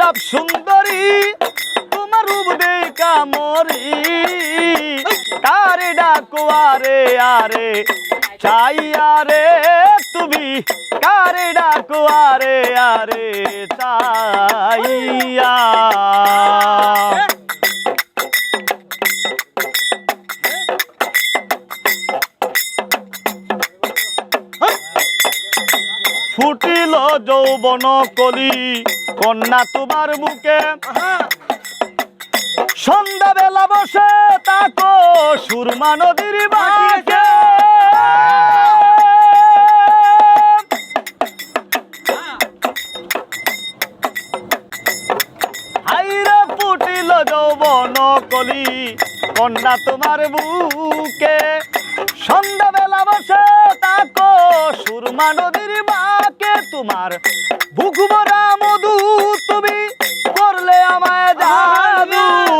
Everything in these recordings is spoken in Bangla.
গোলাপ সুন্দরী, তোমার রূপ দেখা মরি। তারে ডাকো আরে আরে, চাই আরে, তুমি কারে ডাকো আরে আরে চাইয়া ফুটিল যৌবন কলি কন্যা তোমার বুকে সন্ধ্যা বেলা বসে তাকো সুরমা নদীর বাঁকে। হাইরে ফুটিল যৌবন কলি কন্যা তোমার বুকে। সন্ধ্যা বেলা বসে তাকো সুরমা নদীর বাঁকে। তোমার বুক ভরা মধু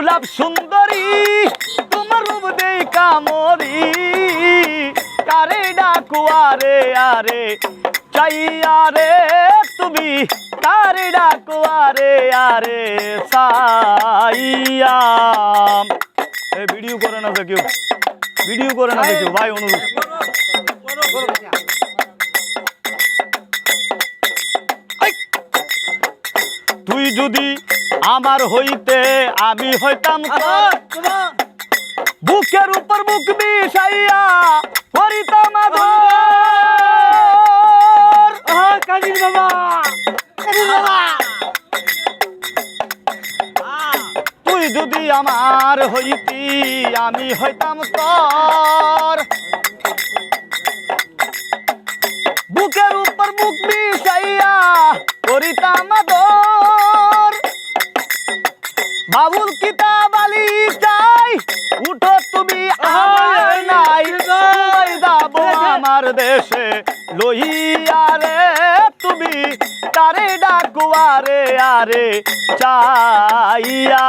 গোলাপ সুন্দরী, তোমার রূপ দেই কামরি কারে ডাকু আরে চাইয়া রে তুমি কারে ডাকু আরে আরে সাইয়া এ ভিডিও করে না তো ভিডিও করে না তো ভাই, অনুরোধ। তুই যদি আমার হইতে আমি হইতাম বুকের উপর বুক মিশাইয়া করিতাম কাজির বাবা। তুই যদি আমার হইতি আমি হইতাম তোর বুকের উপর বুক মিশাইয়া করিতাম বাবুল কিতাব আলী চাই উঠো তুমি আমার নাই যাব আমার দেশে লইয়া রে তুমি তারে ডাকুয়ারে আরে আরে চাইয়া